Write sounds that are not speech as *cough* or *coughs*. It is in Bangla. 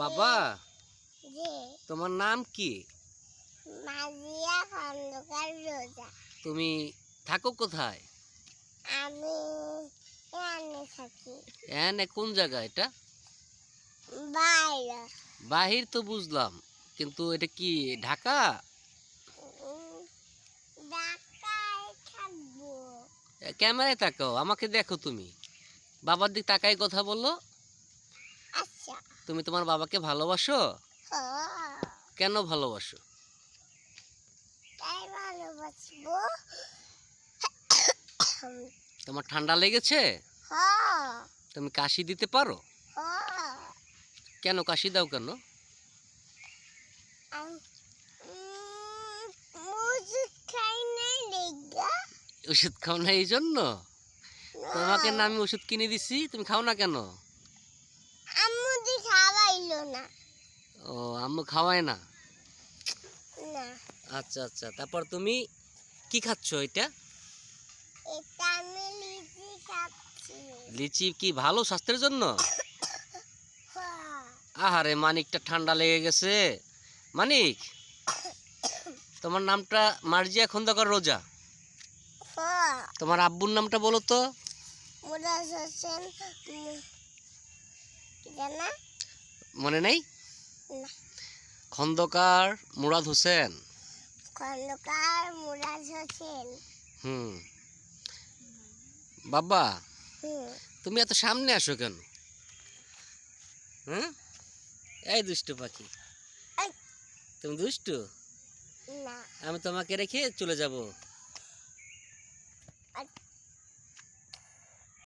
বাবা তোমার নাম কি? মাজিয়া খন্দকার রোজা। তুমি থাকো কোথায়? আমি এখানে থাকি। এনে কোন জায়গা এটা? বাইরে। বাহির তো বুঝলাম কিন্তু এটা কি ঢাকা? ক্যামেরায় তাকাও আমাকে দেখো তুমি। বাবার দিক তাকাই কথা বলল তুমি তোমার বাবাকে ভালোবাসো? হ কেন ভালোবাসো? তোমার ঠান্ডা লেগেছে? তুমি কাশি দিতে পারো? কেন কাশি দাও কেন? ওষুধ খাও না এই জন্য তোমাকে না আমি ওষুধ কিনে দিছি তুমি খাও না কেন? আম্মু দি খাওয়াইলো না। ও আম্মু খাওয়ায় না? না। আচ্ছা আচ্ছা। তারপর তুমি কি খাচ্ছ এটা? এটা আমি লিচি খাচ্ছি। লিচি কি ভালো স্বাস্থ্যের জন্য? *coughs* আহারে মানিকটা ঠান্ডা লেগে গেছে। মানিক *coughs* তোমার নামটা মার্জিয়া খন্দকার রোজা। তোমার আব্বুর নামটা বলো তো। মুরাজ হোসেন মনে নেই? খন্দকার মুরাদ হোসেন। খন্দকার মুরাজ হোসেন। হুম। বাবা তুমি এত সামনে আসো কেন? হ্যাঁ এই দুষ্টু পাখি। তুমি দুষ্টু? আমি তোমাকে রেখে চলে যাব।